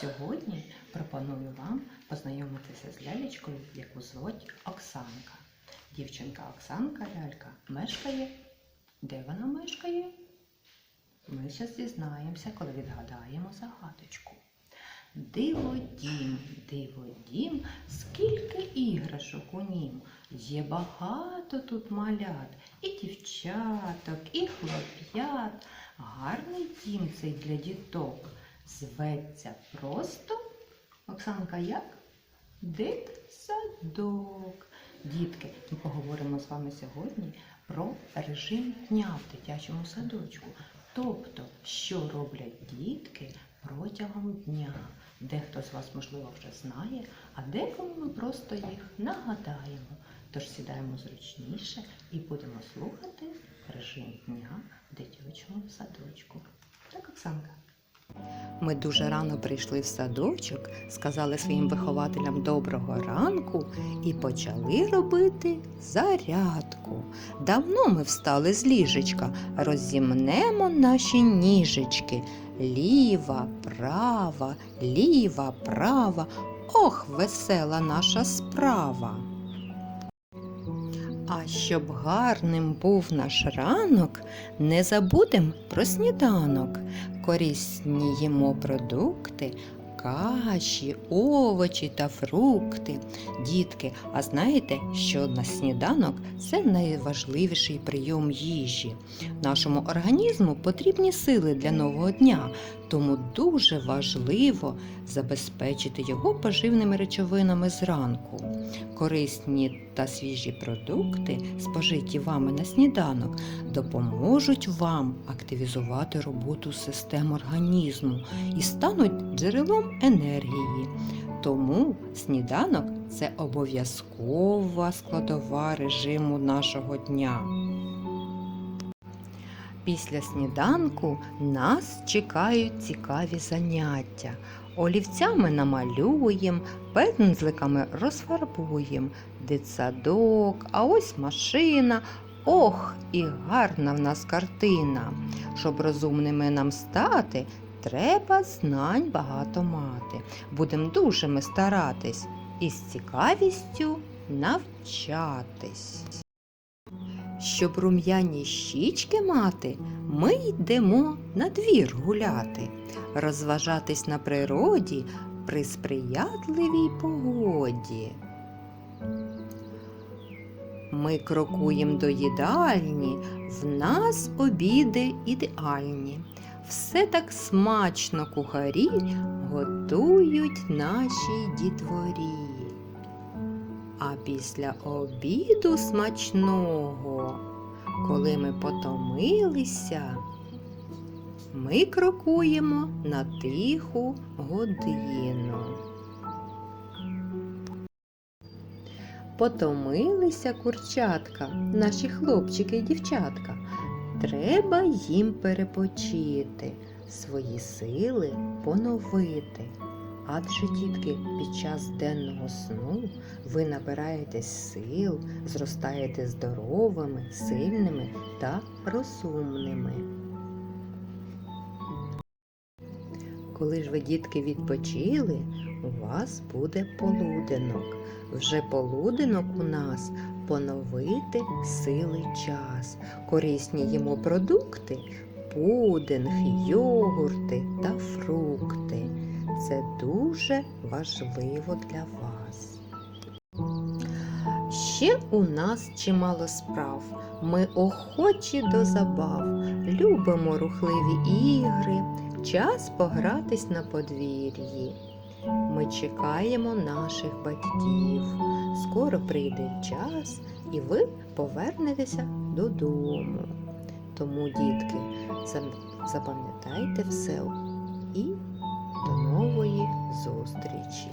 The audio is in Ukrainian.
Сьогодні пропоную вам познайомитися з лялечкою, яку звуть Оксанка. Дівчинка Оксанка лялька мешкає. Де вона мешкає? Ми зараз дізнаємося, коли відгадаємо загадочку. Диво дім, диво дім, скільки іграшок у нім. Є багато тут малят, і дівчаток, і хлоп'ят. Гарний дім цей для діток. Зветься просто Оксанка як? Дитсадок. Дітки, ми поговоримо з вами сьогодні про режим дня в дитячому садочку. Тобто, що роблять дітки протягом дня. Дехто з вас, можливо, вже знає, а декому ми просто їх нагадаємо. Тож сідаємо зручніше і будемо слухати режим дня в дитячому садочку. Так, Оксанка? Ми дуже рано прийшли в садочок, сказали своїм вихователям доброго ранку і почали робити зарядку. Давно ми встали з ліжечка, розімнемо наші ніжечки. Ліва, права, ліва, права. Ох, весела наша справа. А щоб гарним був наш ранок, не забудем про сніданок. Корисні їмо продукти, каші, овочі та фрукти. Дітки, а знаєте, що на сніданок це найважливіший прийом їжі. Нашому організму потрібні сили для нового дня, тому дуже важливо забезпечити його поживними речовинами зранку. Корисні та свіжі продукти, спожиті вами на сніданок, допоможуть вам активізувати роботу систем організму і стануть джерелом енергії. Тому сніданок це обов'язкова складова режиму нашого дня. Після сніданку нас чекають цікаві заняття. Олівцями намалюємо, пензликами розфарбуємо, дитсадок, а ось машина. Ох, і гарна в нас картина. Щоб розумними нам стати, треба знань багато мати. Будемо дуже ми старатись і з цікавістю навчатись. Щоб рум'яні щічки мати, ми йдемо на двір гуляти, розважатись на природі при сприятливій погоді. Ми крокуємо до їдальні, в нас обіди ідеальні. Все так смачно кухарі готують нашій дітворі. А після обіду смачного, коли ми потомилися, ми крокуємо на тиху годину. Потомилися курчатка, наші хлопчики і дівчатка. Треба їм перепочити, свої сили поновити. Адже, дітки, під час денного сну ви набираєтесь сил, зростаєте здоровими, сильними та розумними. Коли ж ви, дітки, відпочили, у вас буде полуденок. Вже полуденок у нас поновити сили час. Корисні їмо продукти, пудинг, йогурти та фрукти. Це дуже важливо для вас. Ще у нас чимало справ. Ми охочі до забав, любимо рухливі ігри, час погратись на подвір'ї. Ми чекаємо наших батьків. Скоро прийде час, і ви повернетеся додому. Тому, дітки, запам'ятайте все і до нової зустрічі!